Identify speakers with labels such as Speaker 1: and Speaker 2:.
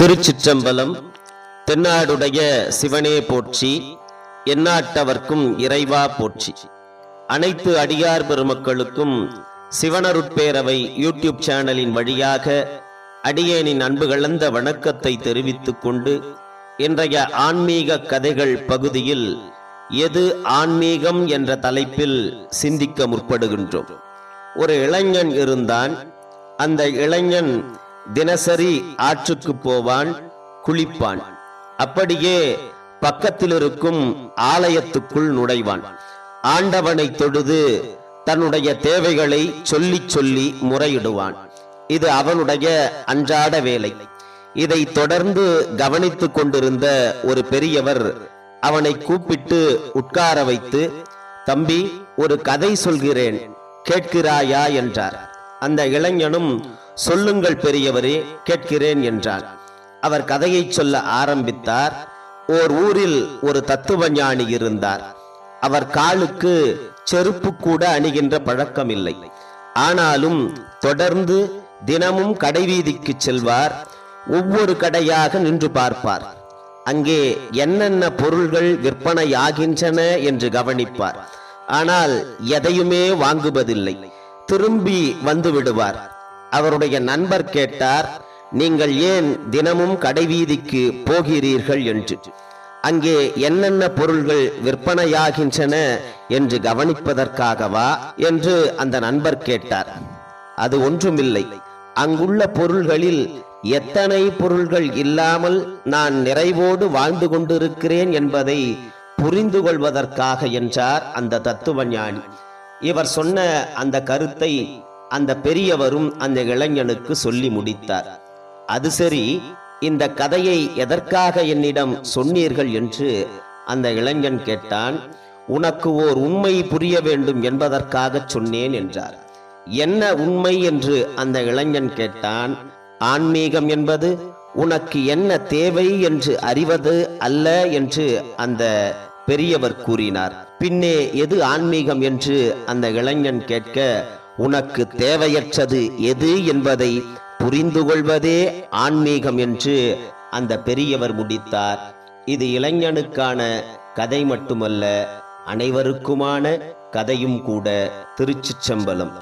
Speaker 1: திருச்சிற்றம்பலம் தென்னாடுடைய சிவனே போற்றி எந்நாட்டவர்க்கும் இறைவா போற்றி. அனைத்து அடியார் பெருமக்களுக்கும் சிவனருட்பேரவை யூடியூப் சேனலின் வழியாக அடியேனின் அன்பு கலந்த வணக்கத்தை தெரிவித்துக் கொண்டு இன்றைய ஆன்மீக கதைகள் பகுதியில் எது ஆன்மீகம் என்ற தலைப்பில் சிந்திக்க முற்படுகின்றோம். ஒரு இளைஞன் இருந்தான். அந்த இளைஞன் தினசரி ஆற்றுக்கு போவான் குளிப்பான். அப்படியே பக்கத்தில் இருக்கும் ஆலயத்துக்குள் நுழைவான். ஆண்டவனை தொழுது தன்னுடைய தேவைகளை சொல்லிச் சொல்லி முறையிடுவான். இது அவனுடைய அன்றாட வேலை. இதை தொடர்ந்து கவனித்துக் கொண்டிருந்த ஒரு பெரியவர் அவனை கூப்பிட்டு உட்கார வைத்து தம்பி ஒரு கதை சொல்கிறேன். கேட்கிறாயா? என்றார். அந்த இளைஞனும் சொல்லுங்கள் பெரியவரே கேட்கிறேன் என்றார். அவர் கதையை சொல்ல ஆரம்பித்தார். ஓர் ஊரில் ஒரு தத்துவ ஞானி இருந்தார். அவர் காலுக்கு செருப்பு கூட அணிகின்ற பழக்கம் இல்லை ஆனாலும் தொடர்ந்து தினமும் கடைவீதிக்கு செல்வார். ஒவ்வொரு கடையாக நின்று பார்ப்பார். அங்கே என்னென்ன பொருள்கள் விற்பனையாகின்றன என்று கவனிப்பார். ஆனால் எதையுமே வாங்குவதில்லை. திரும்பி வந்து விடுவார். அவருடைய நண்பர் கேட்டார் நீங்கள் ஏன் தினமும் கடைவீதிக்கு போகிறீர்கள்? என்று. அங்கே என்னென்ன பொருள்கள் விற்பனையாகின்றன என்று கவனிப்பதற்காகவா? என்று அந்த நண்பர் கேட்டார். அது ஒன்றுமில்லை. அங்குள்ள பொருள்களில் எத்தனை பொருள்கள் இல்லாமல் நான் நிறைவோடு வாழ்ந்து கொண்டிருக்கிறேன் என்பதை புரிந்து கொள்வதற்காக என்றார் அந்த தத்துவ ஞானி இவர் சொன்ன அந்த கருத்தை அந்த பெரியவரும் அந்த இளைஞனுக்கு சொல்லி முடித்தார். அது சரி இந்த கதையை எதற்காக என்னிடம் சொன்னீர்கள் என்று அந்த இளைஞன் கேட்டான் உனக்கு ஓர் உண்மை புரிய வேண்டும் என்பதற்காக சொன்னேன் என்றார். என்ன உண்மை? என்று அந்த இளைஞன் கேட்டான் ஆன்மீகம் என்பது உனக்கு என்ன தேவை என்று அறிவது அல்ல என்று அந்த பெரியவர் கூறினார் பின்னே எது ஆன்மீகம் என்று அந்த இளைஞன் கேட்க உனக்கு தேவையற்றது எது என்பதை புரிந்து கொள்வதே ஆன்மீகம் என்று அந்த பெரியவர் முடித்தார். இது இளைஞனுக்கான கதை மட்டுமல்ல அனைவருக்குமான கதையும் கூட. திருச்சிற்றம்பலம்